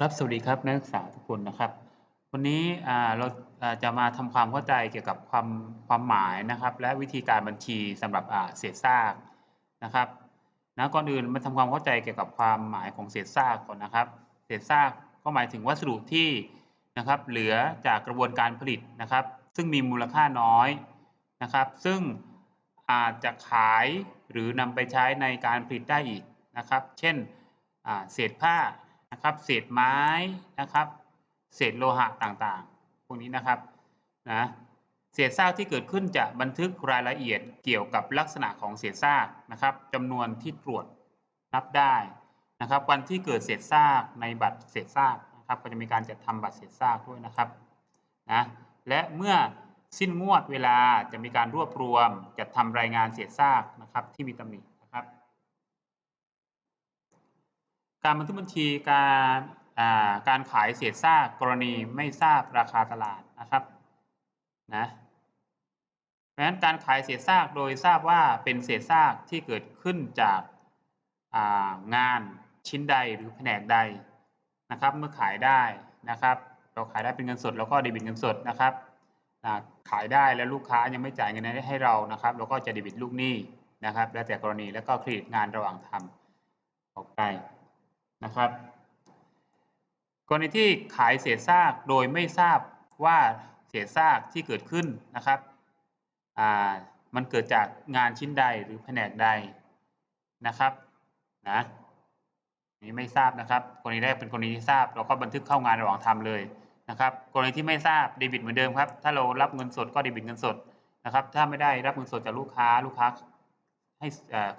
ครับ สวัสดีครับนักศึกษาทุกคนนะครับ วันนี้เราจะมาทำความเข้าใจเกี่ยวกับความความหมายนะครับ และวิธีการบัญชีสำหรับเศษซากนะครับนะก่อนอื่นมาทำความเข้าใจเกี่ยวกับความหมายของเศษซากก่อนนะครับ เศษซากก็หมายถึงวัสดุที่นะครับ เหลือจากกระบวนการผลิตนะครับ ซึ่งมีมูลค่าน้อยนะครับ ซึ่งอาจจะขายหรือนำไปใช้ในการผลิตได้อีกนะครับ เช่นเศษผ้า นะครับ เศษไม้นะครับ เศษโลหะต่างๆ พวกนี้นะครับนะเศษซากที่เกิดขึ้นจะบันทึกรายละเอียดเกี่ยวกับลักษณะของเศษซากนะครับจำนวนที่ตรวจนับได้นะครับ วันที่เกิดเศษซากในบัตรเศษซากนะครับก็จะมีการจัดทำบัตรเศษซากด้วยนะครับนะและเมื่อสิ้นงวดเวลาจะมีการรวบรวมจัดทำรายงานเศษซากนะครับที่มีตำหนินะครับ การบันทึกบัญชีการการขายเศษซากกรณีไม่ทราบราคาตลาดนะครับนะเพราะฉะนั้นการขายเศษซากโดยทราบว่าเป็นเศษซากที่เกิดขึ้นจากางานชิ้นใดหรือแผนกใดนะครับ เมื่อขายได้นะครับ เราขายได้เป็นเงินสดแล้วก็เดบิตเงินสดนะครับขายได้แล้วลูกค้ายังไม่จ่ายเงินให้เรานะครับเราก็จะเดบิตลูกหนี้นะครับ แล้วแต่กรณีแล้วก็เครดิตงานระหว่างทำออกไป นะครับ กรณีที่ขายเศษซากโดยไม่ทราบว่าเศษซากที่เกิดขึ้นนะครับมันเกิดจากงานชิ้นใดหรือแผนกใดนะครับนะนี้ไม่ทราบนะครับกรณีแรกเป็นกรณีที่ทราบ เราก็บันทึกเข้างานระหว่างทำเลยนะครับกรณีที่ไม่ทราบเดบิตเหมือนเดิมครับ ถ้าเรารับเงินสดก็เดบิตเงินสดนะครับ ถ้าไม่ได้รับเงินสดจากลูกค้าลูกค้าให้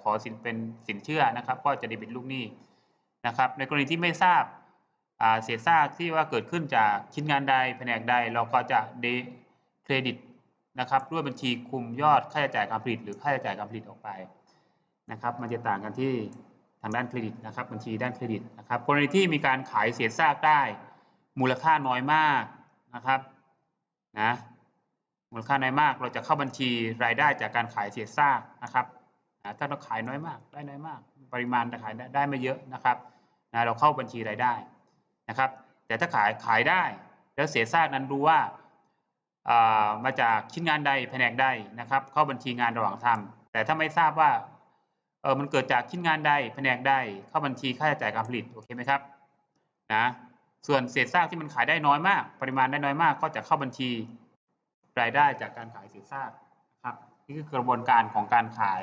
ขอสินเป็นสินเชื่อนะครับ ก็จะเดบิตลูกหนี้ นะครับ ในกรณีที่ไม่ทราบเศษซากที่ว่าเกิดขึ้นจากชิ้นงานใดแผนกใด เราก็จะเดเครดิตนะครับด้วยบัญชีคุมยอดค่าใช้จ่ายการผลิต หรือค่าใช้จ่ายการผลิตออกไปนะครับ มันจะต่างกันที่ทางด้านเครดิตนะครับ บัญชีด้านเครดิตนะครับกรณีที่มีการขายเศษซากได้ มูลค่าน้อยมากนะครับนะมูลค่าน้อยมาก เราจะเข้าบัญชีรายได้จากการขายเศษซากนะครับถ้าเราขายน้อยมาก ได้น้อยมาก ปริมาณแต่ขายได้ไม่เยอะนะครับนะเราเข้าบัญชีรายได้นะครับ แต่ถ้าขายขายได้แล้วเสียซากนั้นรู้ว่ามาจากชิ้นงานใดแผนกใดนะครับ เข้าบัญชีงานระหว่างทำแต่ถ้าไม่ทราบว่าเออมันเกิดจากชิ้นงานใดแผนกใดเข้าบัญชีค่าใช้จ่ายการผลิตโอเคไหมครับนะส่วนเศษซากที่มันขายได้น้อยมาก ปริมาณได้น้อยมาก ก็จะเข้าบัญชีรายได้จากการขายเศษซากนะครับนี่คือกระบวนการของการขาย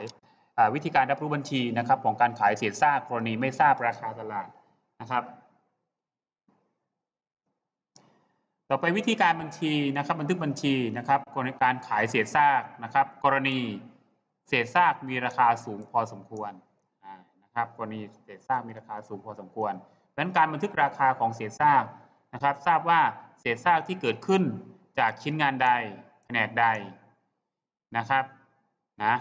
วิธีการรับรู้บัญชีนะครับ ของการขายเศษซากกรณีไม่ทราบราคาตลาดนะครับ ต่อไปวิธีการบัญชีนะครับบันทึกบัญชีนะครับกรณีการขายเศษซากนะครับ กรณีเศษซากมีราคาสูงพอสมควรนะครับกรณีเศษซากมีราคาสูงพอสมควรดังนั้นการบันทึกราคาของเศษซากนะครับ ทราบว่าเศษซากที่เกิดขึ้นจากชิ้นงานใดแผนกใดนะครับนะ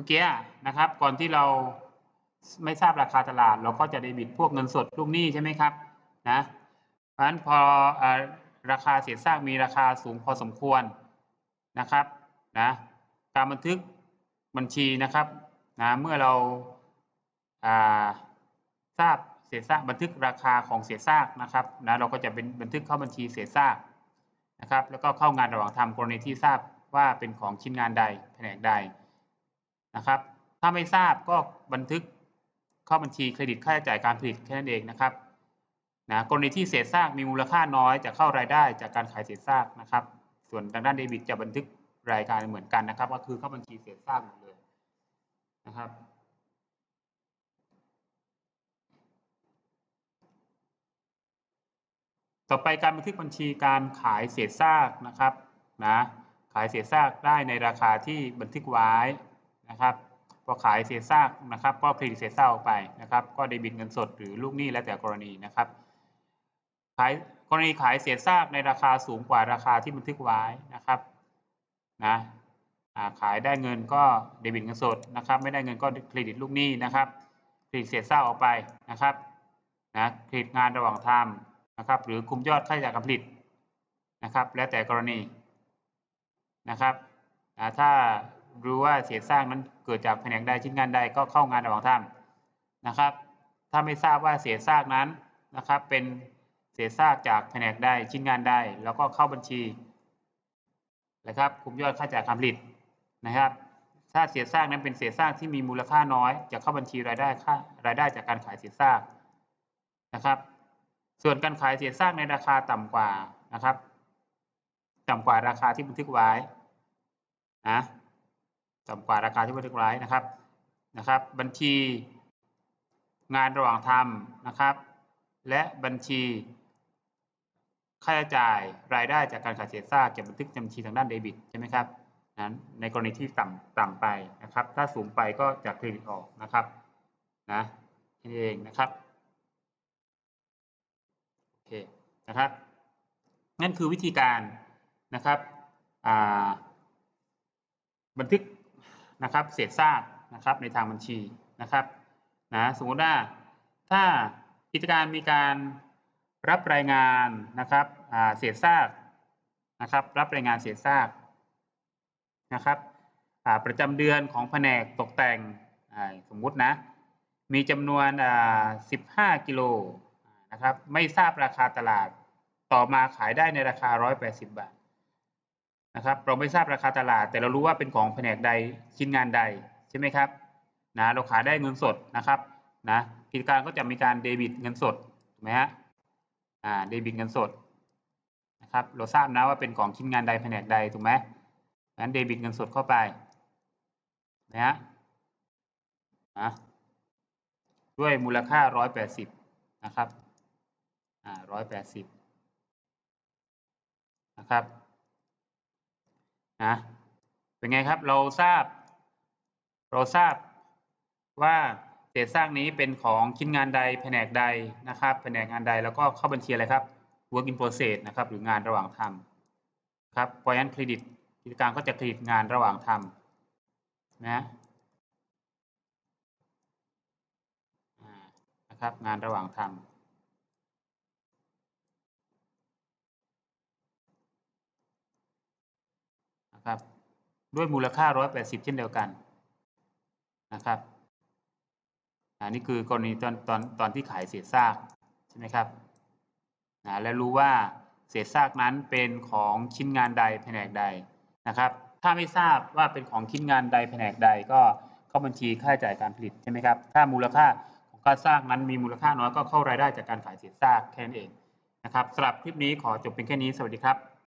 มื่อกี้นะครับ ก่อนที่เราไม่ทราบราคาตลาด เราก็จะเดบิตพวกเงินสดลูกหนี้ใช่ไหมครับนะเพราะฉะนั้นพออราคาเศษซากมีราคาสูงพอสมควรนะครับนะการบันทึกบัญชีนะครับนะเมื่อเราทราบเศษซากบันทึกราคาของเศษซากนะครับนะเราก็จะเป็นบันทึกเข้าบัญชีเศษซากนะครับ แล้วก็เข้างานระหว่างทำกรณีที่ทราบว่าเป็นของชิ้นงานใดแผนกใด นะครับ ถ้าไม่ทราบก็บันทึกเข้าบัญชีเครดิตค่าใช้จ่ายการผลิตแค่นั้นเองนะครับนะกรณีที่เศษซากมีมูลค่าน้อยจะเข้ารายได้จากการขายเศษซากนะครับ ส่วนทางด้านเดบิตจะบันทึกรายการเหมือนกันนะครับ ก็คือเข้าบัญชีเศษซากหมดเลยนะครับต่อไปการบันทึกบัญชีการขายเศษซากนะครับนะขายเศษซากได้ในราคาที่บันทึกไว้ นะครับ พอขายเศษซากนะครับ ก็ผลิตเศษซากออกไปนะครับ ก็เดบิตเงินสดหรือลูกหนี้แล้วแต่กรณีนะครับขายกรณีขายเศษซากในราคาสูงกว่าราคาที่บันทึกไว้นะครับนะขายได้เงินก็เดบิตเงินสดนะครับ ไม่ได้เงินก็เครดิตลูกหนี้นะครับผลิตเศษซากออกไปนะครับนะผลิตงานระหว่างทำนะครับ หรือคุมยอดค่าใช้จ่ายการผลิตนะครับ แล้วแต่กรณีนะครับถ้า รู้ว่าเศษสร้างนั้นเกิดจากแผนกใดชิ้นงานใดก็เข้างานระหว่างทำนะครับ ถ้าไม่ทราบว่าเศษซากนั้นนะครับ เป็นเศษซากจากแผนกใดชิ้นงานใดแล้วก็เข้าบัญชีนะครับคุมยอดค่าจ่ายการผลิตนะครับ ถ้าเศษซากนั้นเป็นเศษซากที่มีมูลค่าน้อย จะเข้าบัญชีรายได้ค่ารายได้จากการขายเศษซากนะครับ ส่วนการขายเศษซากในราคาต่ำกว่านะครับ ต่ำกว่าราคาที่บันทึกไว้นะ ต่ำกว่าราคาที่บันทึกไว้นะครับนะครับ บัญชีงานระหว่างทำนะครับ และบัญชีค่าใช้จ่ายรายได้จากการขายเศษซากจะบันทึกบัญชีทางด้านเดบิตใช่ไหมครับนั้นในกรณีที่ต่ำต่ำไปนะครับ ถ้าสูงไปก็จะเครดิตออกนะครับนะนี่เองนะครับโอเคนะครับนั่นคือวิธีการนะครับอ่าบันทึก นะครับเศษซากนะครับในทางบัญชีนะครับนะสมมติว่าถ้ากิจการมีการรับรายงานนะครับเศษซากนะครับรับรายงานเศษซากนะครับประจำเดือนของแผนกตกแต่งสมมุตินะมีจำนวน 15 กิโลนะครับไม่ทราบราคาตลาด ต่อมาขายได้ในราคา 180 บาท นะครับ เราไม่ทราบราคาตลาด แต่เรารู้ว่าเป็นของแผนกใดชิ้นงานใดใช่ไหมครับนะเราขายได้เงินสดนะครับนะกิจการก็จะมีการเดบิตเงินสดถูกไหมฮะอ่าเดบิตเงินสดนะครับเราทราบนะว่าเป็นของชิ้นงานใดแผนกใดถูกไหมงั้นเดบิตเงินสดเข้าไปนะฮะนะด้วยมูลค่า180นะครับอ่า180นะครับ นะเป็นไงครับเราทราบ เราทราบว่าเศษซากนี้เป็นของชิ้นงานใดแผนกใดนะครับ แผนกงานใดแล้วก็เข้าบัญชีอะไรครับ work in process นะครับ หรืองานระหว่างทำครับเพราะฉะนั้นเครดิตกิจการก็จะเครดิตงานระหว่างทำนะนะครับ งานระหว่างทำ นะครับด้วยมูลค่า 180 เช่นเดียวกันนะครับอันนี้คือกรณีตอนตอนตอนที่ขายเศษซากใช่ไหมครับนะและรู้ว่าเศษซากนั้นเป็นของชิ้นงานใดแผนกใดนะครับ ถ้าไม่ทราบว่าเป็นของชิ้นงานใดแผนกใดก็เข้าบัญชีค่าใช้จ่ายการผลิตใช่ไหมครับ ถ้ามูลค่าของการซากนั้นมีมูลค่าน้อยก็เข้ารายได้จากการขายเศษซากแค่นั้นเองนะครับสำหรับคลิปนี้ขอจบเพียงแค่นี้สวัสดีครับ